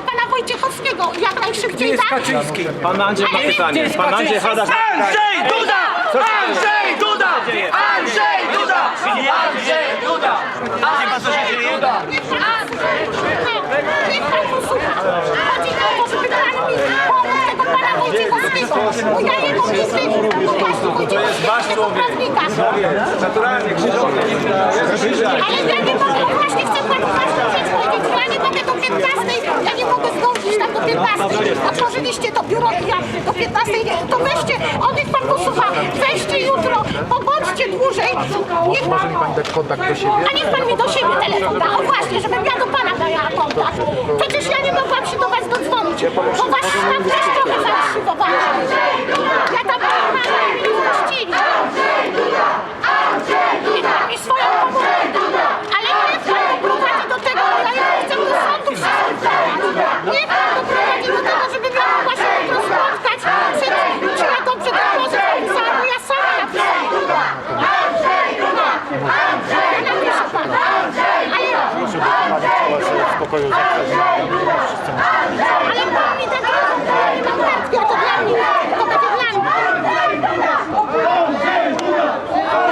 do pana Wojciechowskiego, jak najszybciej, jest tak? Kaczyński? Pan Andrzej ma pytanie. Pan Andrzej? Hadasz. Andrzej Duda! Andrzej Duda! Andrzej Duda! Andrzej Duda! Andrzej Duda! Niech pan, no, niech pan posłucha. Chodzi o to, żeby pan mi pomógł tego pana Wojciechowskiego, bo ja jego nigdy, no właśnie To jest wasz człowiek. Naturalnie, krzyżowy. Ale ja nie mogę, no właśnie chcę panu ważną rzecz powiedzieć, że ja nie mogę do 15, ja nie mogę zdążyć tam do 15. Otworzyliście to biuro i ja do 15, to weźcie, o niech pan posłucha, weźcie jutro, pobądźcie dłużej, niech pan, Pani dać kontakt do siebie? a niech pan mi do siebie telefon da, o właśnie, żebym ja do pana dała kontakt. Przecież ja nie mogłam się do was dodzwonić, bo was tam też trochę zaarszywowało. spokoju zawsze wszyscy muszą